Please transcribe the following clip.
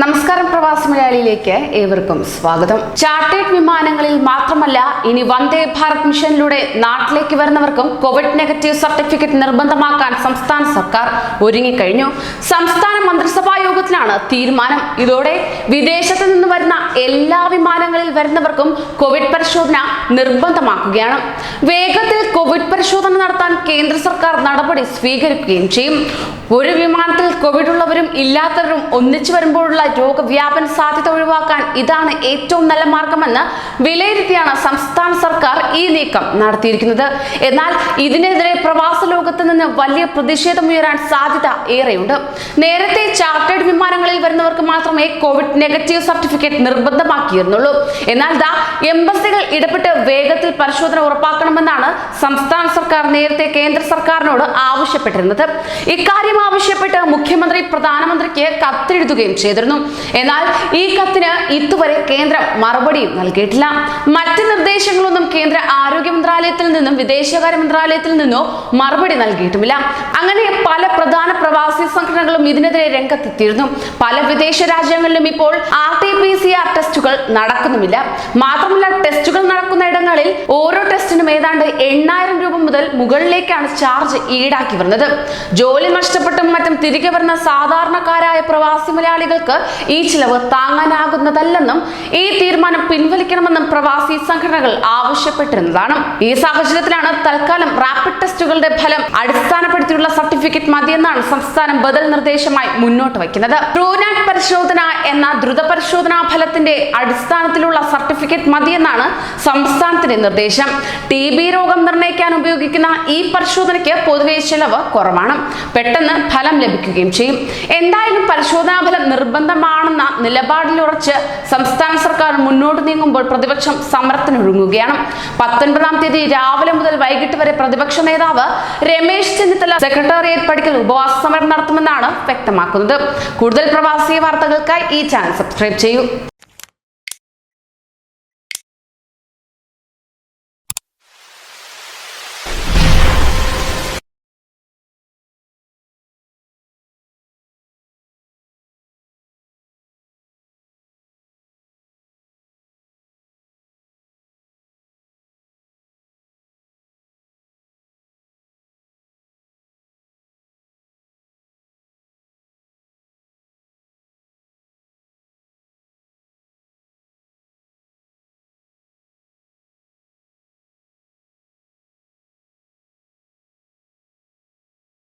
നമസ്കാരം പ്രവാസി മലയാളിയിലേക്ക് ഏവർക്കും സ്വാഗതം. ചാർട്ടേഡ് വിമാനങ്ങളിൽ മാത്രമല്ല ഇനി വന്ദേ ഭാരത് മിഷനിലൂടെ നാട്ടിലേക്ക് വരുന്നവർക്കും കോവിഡ് നെഗറ്റീവ് സർട്ടിഫിക്കറ്റ് നിർബന്ധമാക്കാൻ സംസ്ഥാന സർക്കാർ ഒരുങ്ങിക്കഴിഞ്ഞു. സംസ്ഥാന മന്ത്രിസഭാ യോഗത്തിലാണ് തീരുമാനം. ഇതോടെ വിദേശത്ത് നിന്ന് വരുന്ന എല്ലാ വിമാനങ്ങളിൽ വരുന്നവർക്കും കോവിഡ് പരിശോധന നിർബന്ധമാക്കുകയാണ്. വേഗത്തിൽ കോവിഡ് പരിശോധന നടത്താൻ കേന്ദ്ര സർക്കാർ നടപടി സ്വീകരിക്കുകയും ചെയ്യും. ഒരു വിമാനത്തിൽ കോവിഡ് ഉള്ളവരും ഇല്ലാത്തവരും ഒന്നിച്ചു വരുമ്പോഴുള്ള രോഗവ്യാപന സാധ്യത ഒഴിവാക്കാൻ ഇതാണ് ഏറ്റവും നല്ല മാർഗമെന്ന് വിലയിരുത്തിയാണ് സംസ്ഥാന സർക്കാർ ഈ നീക്കം നടത്തിയിരിക്കുന്നത്. എന്നാൽ ഇതിനെതിരെ പ്രവാസ ലോകത്ത് നിന്ന് വലിയ പ്രതിഷേധമുയരാൻ സാധ്യത ഏറെയുണ്ട്. നേരത്തെ ചാർട്ടേഡ് വിമാനങ്ങളിൽ വരുന്നവർക്ക് മാത്രമേ കോവിഡ് നെഗറ്റീവ് സർട്ടിഫിക്കറ്റ് നിർബന്ധമാക്കിയിരുന്നുള്ളൂ. എന്നാൽ ദാ എംബസികൾ ഇടപെട്ട് വേഗത്തിൽ പരിശോധന ഉറപ്പാക്കണമെന്നാണ് സംസ്ഥാന സർക്കാർ നേരത്തെ കേന്ദ്ര സർക്കാരിനോട് ആവശ്യപ്പെട്ടിരുന്നത്. ഇക്കാര്യം ആവശ്യപ്പെട്ട് മുഖ്യമന്ത്രി പ്രധാനമന്ത്രിക്ക് കത്തെഴുതുകയും ചെയ്തിരുന്നു. എന്നാൽ ഈ കത്തിന് ഇതുവരെ കേന്ദ്രം മറുപടിയും നൽകിയിട്ടില്ല. മറ്റ് നിർദ്ദേശങ്ങളൊന്നും കേന്ദ്ര ആരോഗ്യ മന്ത്രാലയത്തിൽ നിന്നും വിദേശകാര്യ മന്ത്രാലയത്തിൽ നിന്നോ മറുപടി നൽകിയിട്ടുമില്ല. അങ്ങനെ പല പ്രധാന പ്രവാസി സംഘടനകളും ഇതിനെതിരെ രംഗത്തെത്തിയിരുന്നു. പല വിദേശ രാജ്യങ്ങളിലും ഇപ്പോൾ R T P C R ടെസ്റ്റുകൾ നടക്കുന്നുമില്ല. മാത്രമല്ല ടെസ്റ്റുകൾ നടക്കുന്ന ഇടങ്ങളിൽ ഓരോ ടെസ്റ്റിനും ഏതാണ്ട് എണ്ണായിരം രൂപ മുതൽ മുകളിലേക്കാണ് ചാർജ് ഈടാക്കി വരുന്നത്. ജോലി നഷ്ടപ്പെട്ടും മറ്റും തിരികെ വരുന്ന സാധാരണക്കാരായ പ്രവാസി മലയാളികൾക്ക് ഈ ചിലവ് താങ്ങാനാകുന്നതല്ലെന്നും ഈ തീരുമാനം പിൻവലിക്കണമെന്നും പ്രവാസി സംഘടനകൾ ആവശ്യപ്പെട്ടിരുന്നതാണ്. ഈ സാഹചര്യത്തിലാണ് തൽക്കാലം റാപ്പിഡ് ടെസ്റ്റുകളുടെ ഫലം അടിസ്ഥാനപ്പെടുത്തിയുള്ള സർട്ടിഫിക്കറ്റ് മതിയെന്നാണ് സംസ്ഥാനം ബദൽ നിർദ്ദേശമായി മുന്നോട്ട് വയ്ക്കുന്നത്. ട്രൂനാറ്റ് പരിശോധന എന്ന ദ്രുത പരിശോധനാ ഫലത്തിന്റെ അടിസ്ഥാനത്തിലുള്ള സർട്ടിഫിക്കറ്റ് മതിയെന്നാണ് സംസ്ഥാനത്തിന്റെ നിർദ്ദേശം. ടി ബി രോഗം നിർണയിക്കാൻ ഉപയോഗിക്കുന്ന ഈ പരിശോധനയ്ക്ക് പൊതുവെ ചെലവ് കുറവാണ്. പെട്ടെന്ന് ഫലം ലഭിക്കുകയും ചെയ്യും. എന്തായാലും പരിശോധനാ ഫലം നിർബന്ധമാണെന്ന നിലപാടിലുറച്ച് സംസ്ഥാന സർക്കാർ മുന്നോട്ട് നീങ്ങുമ്പോൾ പ്രതിപക്ഷം സമരത്തിനൊഴുങ്ങുകയാണ് പത്തൊൻപതാം തീയതി രാവിലെ മുതൽ വൈകിട്ട് വരെ പ്രതിപക്ഷ നേതാവ് രമേശ് ചെന്നിത്തല സെക്രട്ടേറിയറ്റ് പടിക്കൽ ഉപവാസ സമരം നടത്തുമെന്നാണ് വ്യക്തമാക്കുന്നത്. കൂടുതൽ പ്രവാസി വാർത്തകൾക്കായി ഈ ചാനൽ സബ്സ്ക്രൈബ് ചെയ്യൂ.